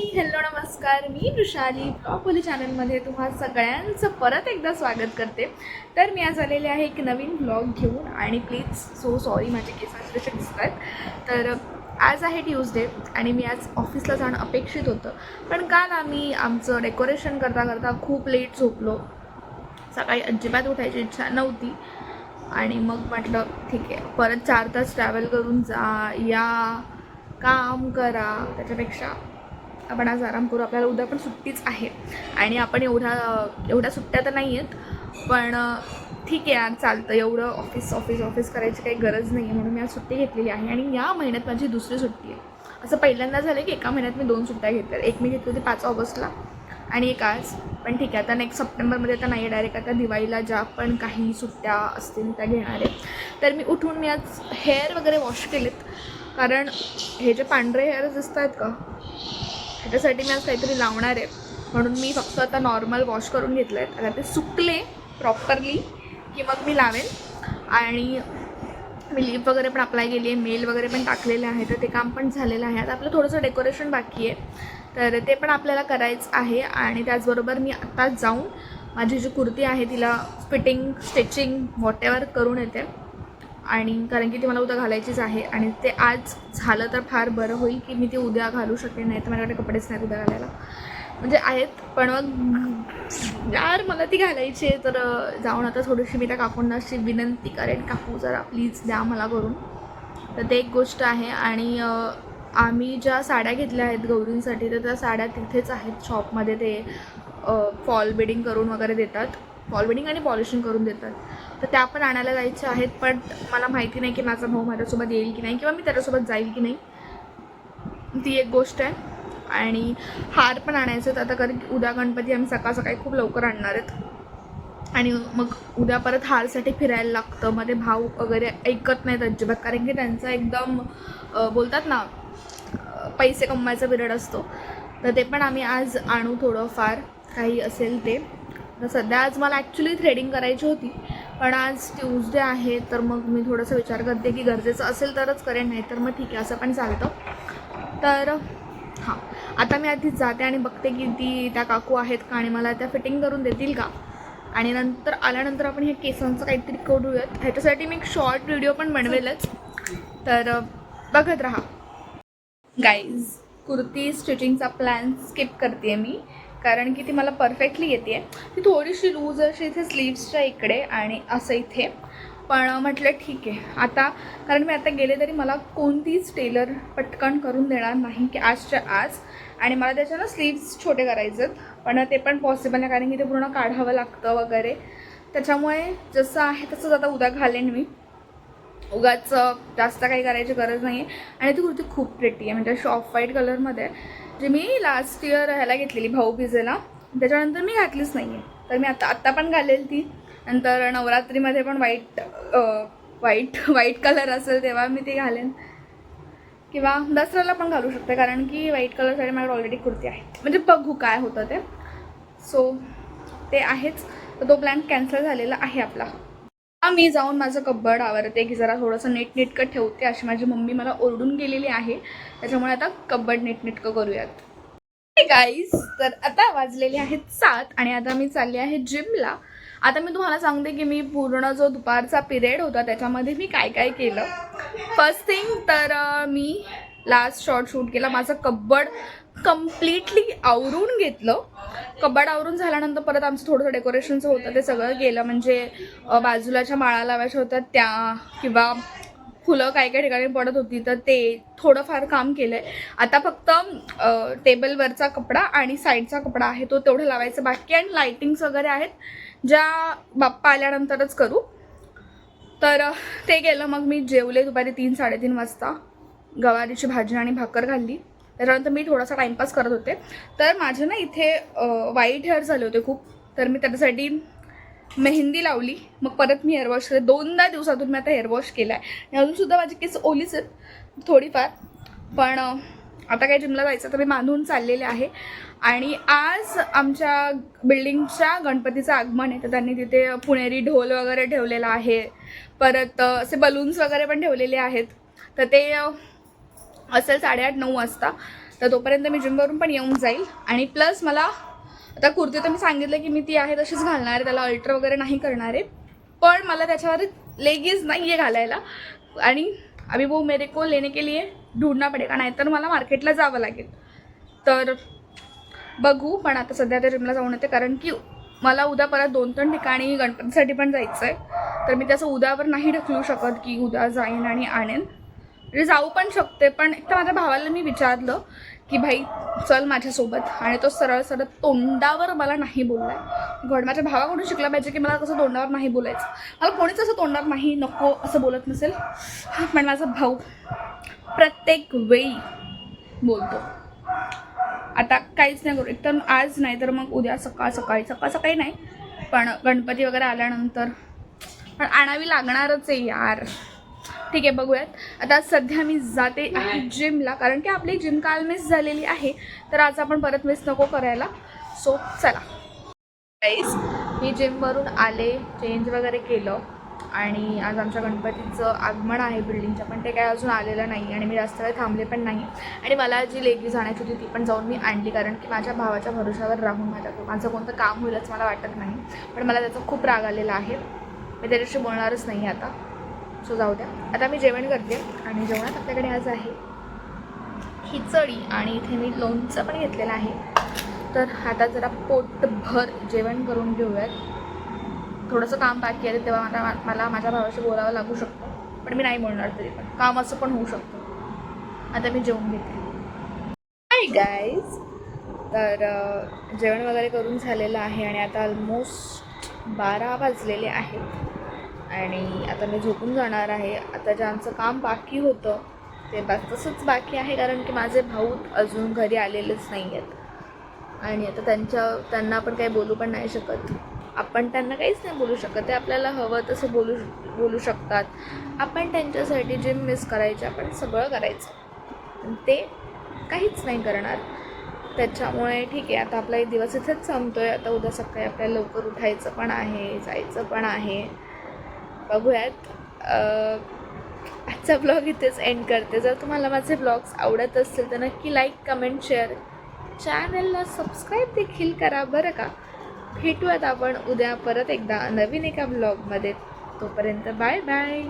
Hello नमस्कार. मी वृषाली. ब्लॉगोली चॅनलमध्ये तुम्हा सगळ्यांचं परत एकदा स्वागत करते. तर मी आज आलेले आहे एक नवीन ब्लॉग घेऊन आणि प्लीज सो सॉरी माझे केस असे दिसत आहेत तर आज आहे ट्यूजडे आणि मी आज ऑफिसला जाणं अपेक्षित होतं. पण काल आम्ही आमचं डेकोरेशन करता करता खूप लेट झोपलो. सकाळी अजिबात उठायची इच्छा नव्हती. आणि मग म्हटलं ठीक आहे परत चार तास ट्रॅव्हल करून जा या काम करा. त्याच्यापेक्षा आपण आज आराम करू आपल्याला उद्या पण सुट्टीच आहे. आणि आपण एवढ्या एवढ्या सुट्ट्या तर नाही आहेत पण ठीक आहे आज चालतं. एवढं ऑफिस ऑफिस ऑफिस करायची काही गरज नाही आहे म्हणून मी आज सुट्टी घेतलेली आहे. आणि या महिन्यात माझी दुसरी सुट्टी आहे. असं पहिल्यांदा झालं की एका महिन्यात मी दोन सुट्ट्या घेतल्या. एक मी घेतली होती पाच ऑगस्टला आणि एक आज. पण ठीक आहे आता नेक्स्ट सप्टेंबरमध्ये आता नाही आहे डायरेक्ट आता दिवाळीला ज्या पण काही सुट्ट्या असतील त्या घेणार आहे. तर मी उठून मी आज हेअर वगैरे वॉश केलेत. कारण हे जे पांढरे हेअर्स दिसत आहेत का त्याच्यासाठी मी आज काहीतरी लावणार आहे. म्हणून मी फक्त आता नॉर्मल वॉश करून घेतलं आहेत आता ते सुकले प्रॉपरली की मग मी लावेन. आणि मी लिप वगैरे पण अप्लाय केली आहे. मेल वगैरे पण टाकलेले आहे. तर ते काम पण झालेलं आहे. आता आपलं थोडंसं डेकोरेशन बाकी आहे. तर ते पण आपल्याला करायचं आहे. आणि त्याचबरोबर मी आत्ताच जाऊन माझी जी कुर्ती आहे तिला फिटिंग स्टिचिंग वॉटेवर करून येते. आणि कारण की ती मला उद्या घालायचीच आहे आणि ते आज झालं तर फार बरं होईल की मी ते उद्या घालू शकेन नाही तर माझ्याकडे कपडेच नाही उद्या घालायला. म्हणजे आहेत पण मग यार मला ती घालायची आहे तर जाऊन आता थोडीशी मी त्या काकूंना अशी विनंती करेन काकू जरा प्लीज द्या मला करून. तर ते एक गोष्ट आहे आणि आम्ही ज्या साड्या घेतल्या आहेत गौरींसाठी तर त्या साड्या तिथेच आहेत शॉपमध्ये ते फॉल बिडिंग करून वगैरे देतात. फॉल बिडिंग आणि पॉलिशिंग करून देतात. तर त्या पण आणायला जायच्या आहेत पण मला माहिती नाही की माझा भाऊ माझ्यासोबत येईल की नाही किंवा मी त्याच्यासोबत जाईल की नाही. ती एक गोष्ट आहे. आणि हार पण आणायचं तर आता कारण उद्या गणपती आम्ही सकाळ सकाळी खूप लवकर आणणार आहेत. आणि मग उद्या परत हारसाठी फिरायला लागतं. मग ते भाऊ वगैरे ऐकत नाहीत अजिबात. कारण की त्यांचा एकदम बोलतात ना पैसे कमवायचा पिरियड असतो. तर ते पण आम्ही आज आणू थोडंफार काही असेल ते. तर सध्या आज मला ॲक्च्युली थ्रेडिंग करायची होती. पण आज ट्यूजडे आहे तर मग मी थोडंसं विचार करते की गरजेचं असेल तरच करेन नाही तर मग ठीक आहे असं पण चालतं. तर हां. आता मी आधीच जाते आणि बघते की ती त्या काकू आहेत का आणि मला त्या फिटिंग करून देतील का? आणि नंतर आल्यानंतर आपण हे केसांचं काहीतरी करूयात. ह्याच्यासाठी मी एक शॉर्ट व्हिडिओ पण बनवेलच. तर बघत राहा. गाईज कुर्ती स्टिचिंगचा प्लॅन स्किप करते मी. कारण की ती मला परफेक्टली येते ती थोडीशी लूज अशी इथे स्लीव्सच्या इकडे आणि असं इथे. पण म्हटलं ठीक आहे. आता कारण मी आता गेले तरी मला कोणतीच टेलर पटकन करून देणार नाही की आजच्या आज. आणि मला त्याच्यानं स्लीव्स छोटे करायचे आहेत पण ते पण पॉसिबल नाही कारण की ते पूर्ण काढावं लागतं वगैरे. त्याच्यामुळे जसं आहे तसंच आता उद्या घालेन मी. उगाच जास्त काही करायची गरज नाही आहे आणि ती कुर्ती खूप प्रिटी आहे. म्हणजे अशी ऑफ व्हाईट कलरमध्ये आहे मी लास्ट इयर ह्याला घेतलेली भाऊ बिजेला त्याच्यानंतर मी घातलीच नाही आहे तर मी आता आत्ता पण घालेल ती. नंतर नवरात्रीमध्ये पण वाईट व्हाईट व्हाईट कलर असेल तेव्हा मी ती घालेन. किंवा दसऱ्याला पण घालू शकते कारण की व्हाईट कलरसाठी माझ्याकडे ऑलरेडी कुर्ती आहे. म्हणजे बघू काय होतं ते. सो ते आहेच. तर तो प्लॅन कॅन्सल झालेला आहे आपला. मी जाऊन माझं कब्बड आवरते की जरा थोडंसं नीटनेटकं ठेवते अशी माझी मम्मी मला ओरडून गेलेली आहे. त्याच्यामुळे आता कब्बड नीटनेटकं करूयात. गाईज तर आता वाजलेले आहेत सात आणि आता मी चालले आहे जिमला. आता मी तुम्हाला सांगते की मी पूर्ण जो दुपारचा पिरियड होता त्याच्यामध्ये मी काय काय केलं. फर्स्ट थिंग तर मी लास्ट शॉर्ट शूट केला. माझं कब्बड कम्प्लिटली आवरून घेतलं. कबाड आवरून झाल्यानंतर परत आमचं थोडंसं डेकोरेशनचं होतं ते सगळं गेलं. म्हणजे बाजूलाच्या माळा लावायच्या होत्या त्या किंवा फुलं काही काही ठिकाणी पडत होती तर ते थोडंफार काम केलं आहे आता फक्त टेबलवरचा कपडा आणि साईडचा कपडा आहे तो तेवढं लावायचं बाकी आणि लाईटिंग्स वगैरे आहेत ज्या बाप्पा आल्यानंतरच करू. तर ते गेलं मग मी जेवले दुपारी तीन साडेतीन वाजता. गवारीची भाजी आणि भाकर घालली त्याच्यानंतर मी थोडासा टाईमपास करत होते. तर माझे ना इथे वाईट हेअर झाले होते खूप. तर मी त्याच्यासाठी मेहंदी लावली. मग परत मी हेअरवॉश केले. दोनदा दिवसातून मी आता हेअरवॉश केला आहे आणि अजूनसुद्धा माझी केस ओलीच आहेत थोडीफार. पण आता काय जिमला जायचं तर मी बांधून चाललेले आहे. आणि आज आमच्या बिल्डिंगच्या गणपतीचं आगमन आहे. तर त्यांनी तिथे पुणेरी ढोल वगैरे ठेवलेला आहे. परत असे बलून्स वगैरे पण ठेवलेले आहेत. तर ते असेल साडेआठ नऊ वाजता. तर तोपर्यंत मी जिमवरून पण येऊन जाईल. आणि प्लस मला आता कुर्ती तर मी सांगितलं की मी ती आहे तशीच घालणार आहे त्याला अल्टर वगैरे नाही करणार आहे. पण मला त्याच्यावर लेगीज नाही आहे घालायला. आणि अभी वो मेरे को लेने के लिए ढूंढना पडेगा नाहीतर मला मार्केटला जावं लागेल. तर बघू पण आता सध्या त्या जिमला जाऊन येते कारण की मला उद्या परत दोन तीन ठिकाणी गणपतीसाठी पण जायचं आहे तर मी त्याचं उद्यावर नाही ढकलू शकत की उद्या जाईन आणि आणेन. म्हणजे जाऊ पण शकते पण एक तर माझ्या भावाला मी विचारलं की भाई चल माझ्यासोबत. आणि तो सरळ सरळ तोंडावर मला नाही बोललाय. घड माझ्या भावाकडून शिकला पाहिजे की मला कसं तोंडावर नाही बोलायचं. मला कोणीच असं तोंडावर नाही नको असं बोलत नसेल. पण माझा भाऊ प्रत्येक वेळी बोलतो. आता काहीच नाही करू. एकदम आज नाही तर मग उद्या सकाळ सकाळी सकाळ सकाळी नाही. पण गणपती वगैरे आल्यानंतर. पण आणावी लागणारच आहे यार. ठीक आहे बघूयात. आता सध्या मी जाते आहे जिमला कारण की आपली जिम काल मिस झालेली आहे. तर आज आपण परत मिस नको करायला. सो चला. गाईज मी जिमवरून आले चेंज वगैरे केलं. आणि आज आमच्या गणपतीचं आगमन आहे बिल्डिंगचं पण ते काय अजून आलेलं नाही आणि मी जास्त वेळ थांबले पण नाही. आणि मला जी लेगी जाण्याची होती ती पण जाऊन मी आणली कारण की माझ्या भावाच्या भरोशावर राहून माझ्या माझं कोणतं काम होईलच मला वाटत नाही. पण मला त्याचा खूप राग आलेला आहे. मी त्याच्याशी बोलणारच नाही आता. सो जाऊ द्या. आता मी जेवण करते आणि जेवणात आपल्याकडे आज आहे खिचडी आणि इथे मी लोणचं पण घेतलेलं आहे. तर आता जरा पोटभर जेवण करून घेऊयात. थोडंसं काम बाकी आहे तेव्हा मला मला माझ्या भावाशी बोलावं लागू शकतं. पण मी नाही बोलणार तरी पण. काम असं पण होऊ शकतं. आता मी जेवून घेते. हाय गाईज तर जेवण वगैरे करून झालेलं आहे आणि आता ऑलमोस्ट बारा वाजलेले आहेत. आणि आता मी झोपून जाणार आहे. आता जे आमचं काम बाकी होतं ते बस तसंच बाकी आहे कारण की माझे भाऊ अजून घरी आलेलेच नाही आहेत. आणि आता त्यांच्या त्यांना आपण काही बोलू पण नाही शकत. आपण त्यांना काहीच नाही बोलू शकत. ते आपल्याला हवं तसं बोलू बोलू शकतात. आपण त्यांच्यासाठी जिम मिस करायचे आपण सगळं करायचं. ते काहीच नाही करणार. त्याच्यामुळे ठीक आहे आता आपला एक दिवस इथेच आहे आता उद्या सकाळी आपल्याला लवकर उठायचं पण आहे जायचं पण आहे. बघूयात. आजचा ब्लॉग इथेच एंड करते. जर तुम्हाला माझे ब्लॉग्स आवडत असतील तर नक्की लाईक कमेंट शेअर चॅनलला सबस्क्राईब देखील करा बरं का? भेटूयात आपण उद्या परत एकदा नवीन एका ब्लॉगमध्ये तोपर्यंत बाय बाय